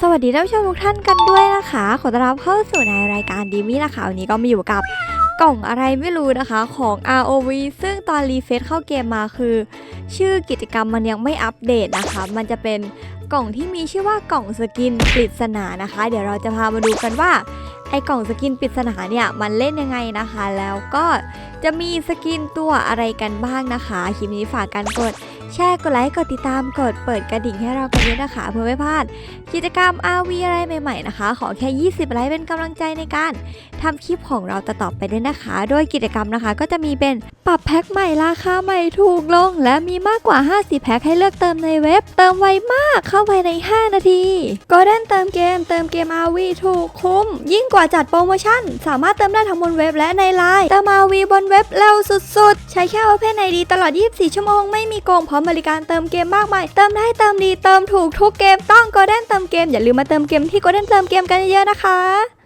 สวัสดีท่านผู้ชมทุกท่านกันด้วยนะคะ ขอต้อนรับเข้าสู่ในรายการดีมี่นะคะวันนี้ก็มาอยู่กับกล่องอะไรไม่รู้นะคะของ ROV ซึ่งตอนรีเฟซเข้าเกมมาคือ ชื่อกิจกรรมมันยังไม่อัปเดตนะคะ มันจะเป็นกล่องที่มีชื่อว่ากล่องสกินปริศนานะคะ เดี๋ยวเราจะพามาดูกันว่าไอกล่องสกินปริศนาเนี่ยมันเล่นยังไงนะคะ แล้วก็ จะมีสกินตัวอะไรกันบ้างนะคะคลิปนี้ฝากกันกด แชร์กดไลค์กดติดตามกดเปิดกระดิ่งให้เรากันด้วยนะคะเพื่อไม่พลาด กิจกรรม RV อะไรใหม่ๆนะคะ ขอแค่ 20 ไลค์เป็นกำลังใจในการทำคลิปของเราต่อๆไปด้วยนะคะ โดยกิจกรรมนะคะ ก็จะมีเป็นปรับแพ็คใหม่ราคาใหม่ถูกลง และมีมากกว่า 50 แพ็คให้เลือกเติมในเว็บ เติมไวมากเข้าภายใน 5 นาทีก็เล่นเติมเกมเติมเกม RV ถูกคุ้ม ยิ่งกว่าจัดโปรโมชั่น สามารถเติมได้ทั้งบนเว็บและในไลน์เติม RV บนเว็บเร็วสุดๆ ใช้แค่ Open ID ตลอด 24 ชั่วโมงไม่มีโกงพร้อมบริการเติมเกมมากมาย เติมได้เติมดีเติมถูกทุกเกมต้องโกลเด้นเติมเกมอย่าลืมมาเติมเกมที่โกลเด้นเติมเกมกันเยอะๆนะคะ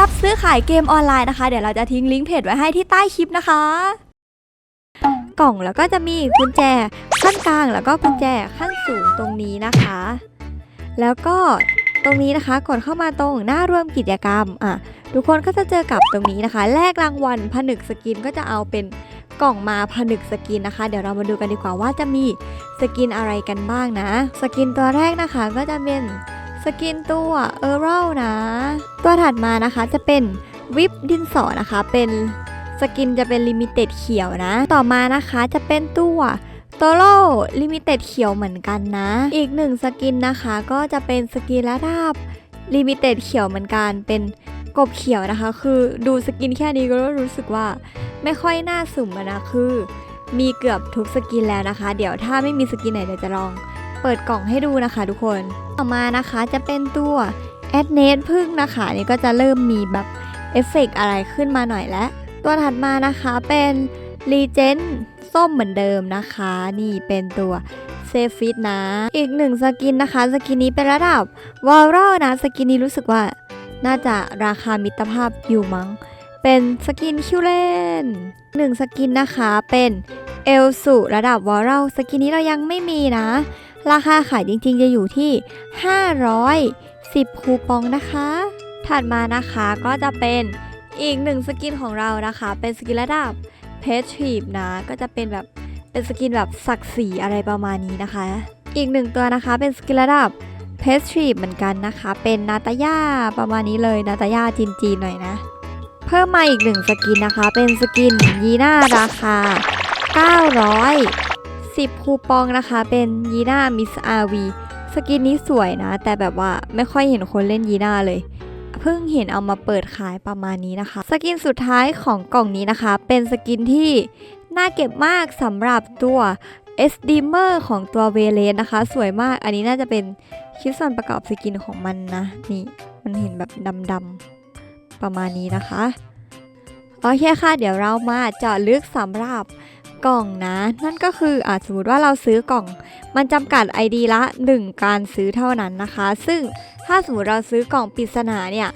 รับซื้อขายเกมออนไลน์นะคะ เดี๋ยวเราจะทิ้งลิงก์เพจไว้ให้ที่ใต้คลิปนะคะ กล่องแล้วก็จะมีกุญแจขั้นกลางแล้วก็กุญแจขั้นสูงตรงนี้นะคะ แล้วก็ตรงนี้นะคะกดเข้ามาตรงหน้าร่วมกิจกรรมอะทุกคนก็จะเจอกับตรงนี้นะคะ แลกรางวัลผนึกสกินก็จะเอาเป็นกล่องมาผนึกสกินนะคะ เดี๋ยวเรามาดูกันดีกว่าว่าจะมีสกินอะไรกันบ้างนะ สกินตัวแรกนะคะก็จะเป็นสกินตัวเออร์ลนะ ตัวถัดมานะคะจะเป็นวิปดินสอนะคะ เป็นสกินจะเป็นลิมิเต็ดเขียวนะ ต่อมานะคะจะเป็นตัวโตโร่ลิมิเต็ดเขียวเหมือนกันนะ อีกหนึ่งสกินนะคะก็จะเป็นสกินระดับลิมิเต็ดเขียวเหมือนกัน เป็นกบเขียวนะคะ คือดูสกินแค่นี้ก็รู้สึกว่าไม่ค่อยน่าสุ่มนะคือ มีเกือบทุกสกินแล้วนะคะ เดี๋ยวถ้าไม่มีสกินไหนเดี๋ยวจะลอง เปิดกล่องให้ดูนะคะ ทุกคน ต่อมานะคะจะเป็นตัว แอดเนสพึ่งนะคะนี่ก็จะเริ่มมีแบบเอฟเฟกต์อะไรขึ้นมาหน่อยแล้ว ตัวถัดมานะคะเป็นรีเจนส้มเหมือนเดิมนะคะ นี่เป็นตัวเซฟิตนะ อีกหนึ่งสกินนะคะ สกินนี้เป็นระดับวอลล์นะ สกินนี้รู้สึกว่าน่าจะราคามิตรภาพอยู่มั้ง เป็นสกินคิวเลนหนึ่งสกินนะคะเป็นเอลสุระดับวอลล์สกินนี้เรายังไม่มีนะ ราคาขายจริงๆจะอยู่ที่ 510 คูปองนะคะ ถัดมานะคะก็จะเป็นอีกหนึ่งสกินของเรานะคะ เป็นสกินระดับเพชทีฟนะ ก็จะเป็นแบบเป็นสกินแบบศักดิ์ศรีอะไรประมาณนี้นะคะ อีกหนึ่งตัวนะคะเป็นสกินระดับเพชทีฟเหมือนกันนะคะ เป็นนาตาย่าประมาณนี้เลยนาตาย่าจีนๆหน่อยนะ เพิ่มมาอีกหนึ่งสกินนะคะ เป็นสกินยีน่าราคา 900 10 คูปองนะคะ เป็นยีน่ามิสอาวีสกินนี้สวยนะ แต่แบบว่าไม่ค่อยเห็นคนเล่นยีน่าเลยเพิ่งเห็นเอามาเปิดขายประมาณนี้นะคะ สกินสุดท้ายของกล่องนี้นะคะ เป็นสกินที่น่าเก็บมากสำหรับตัวเอสดีเมอร์ของตัวเวเลนนะคะ สวยมากอันนี้น่าจะเป็นชิ้นส่วนประกอบสกินของมันนะ นี่มันเห็นแบบดำๆประมาณนี้นะคะ โอเคค่ะ เดี๋ยวเรามาเจาะลึกสำหรับ กล่องนะ นั่นก็คืออาสมมติว่าเราซื้อกล่อง มันจำกัด ID ละ 1 การซื้อเท่านั้นนะคะ ซึ่งถ้าสมมติเราซื้อกล่องปริศนาเนี่ย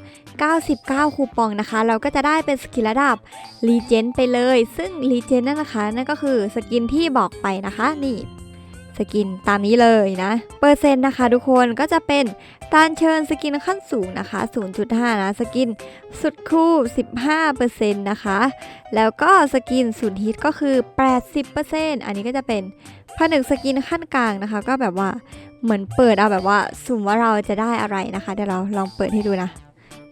99 คูปองนะคะ เราก็จะได้เป็นสกินระดับรีเจนไปเลย ซึ่งรีเจนนั่นนะคะ นั่นก็คือสกินที่บอกไปนะคะนี่สกินตามนี้เลยนะ เปอร์เซ็นต์นะคะทุกคนก็จะเป็น การเชิญสกินขั้นสูงนะคะ 0.5 นะสกินสุดคู่ 15%นะคะ แล้วก็สกินศูนย์ฮิตก็คือ 80%อันนี้ก็จะเป็นผนึกสกินขั้นกลางนะคะ ก็แบบว่าเหมือนเปิดเอาแบบว่าสุ่มว่าเราจะได้อะไรนะคะ เดี๋ยวเราลองเปิดให้ดูนะ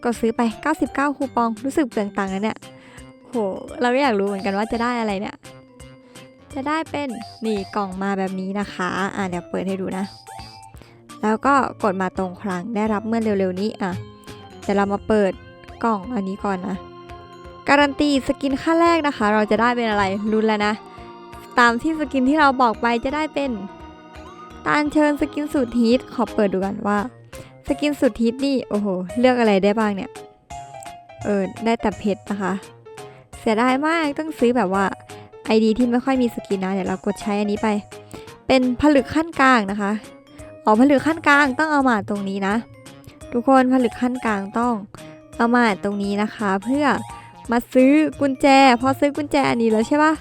ก็ซื้อไป 99 คูปองรู้สึกเปลืองตังค์นะเนี่ยโหเราก็อยากรู้เหมือนกันว่าจะได้อะไรเนี่ย จะได้เป็นนี่กล่องมาแบบนี้นะคะ อะเดี๋ยวเปิดให้ดูนะ แล้วก็กดมาตรงครั้งได้รับเมื่อเร็วๆนี้อะเดี๋ยวเรามาเปิดกล่องอันนี้ก่อนนะ การันตีสกินขั้นแรกนะคะ เราจะได้เป็นอะไรรุนแล้วนะ ตามที่สกินที่เราบอกไปจะได้เป็นตานเชิญสกินสุดฮิตขอเปิดดูกันว่าสกินสุดฮิตนี่โอ้โหเลือกอะไรได้บ้างเนี่ยเออได้แต่เพชรนะคะ เสียดายมากต้องซื้อแบบว่า ID ที่ไม่ค่อยมีสกินนะเดี๋ยวเรากดใช้อันนี้ไป เป็นผลึกขั้นกลางนะคะ อ๋อผลึกขั้นกลางต้องเอามาตรงนี้นะ ทุกคนผลึกขั้นกลางต้องเอามาตรงนี้นะคะ เพื่อมาซื้อกุญแจ พอซื้อกุญแจอันนี้แล้วใช่ปะ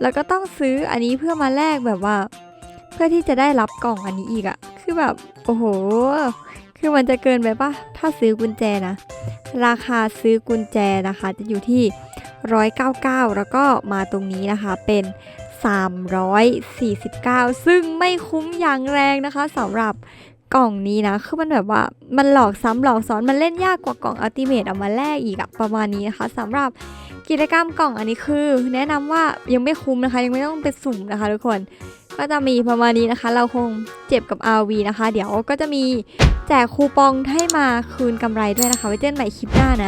แล้วก็ต้องซื้ออันนี้เพื่อมาแลกแบบว่า เพื่อที่จะได้รับกล่องอันนี้อีกอะคือแบบโอ้โห คือมันจะเกินไปปะถ้าซื้อกุญแจนะ ราคาซื้อกุญแจนะคะ จะอยู่ที่ 199 แล้วก็มาตรงนี้นะคะเป็น 349 ซึ่งไม่คุ้มอย่างแรงนะคะสำหรับกล่องนี้นะ คือมันแบบว่ามันหลอกซ้ำหลอกซ้อน มันเล่นยากกว่ากล่องอัลติเมทเอามาแลกอีกอะประมาณนี้นะคะสำหรับกิจกรรมกล่องอันนี้คือ แนะนำว่ายังไม่คุ้มนะคะ ยังไม่ต้องไปสุ่มนะคะทุกคนก็จะมีประมาณนี้นะคะ เราคงเจ็บกับ RV นะคะ เดี๋ยวก็จะมีแจกคูปองให้มาคืนกำไรด้วยนะคะ ไว้เจอกันใหม่คลิปหน้านะ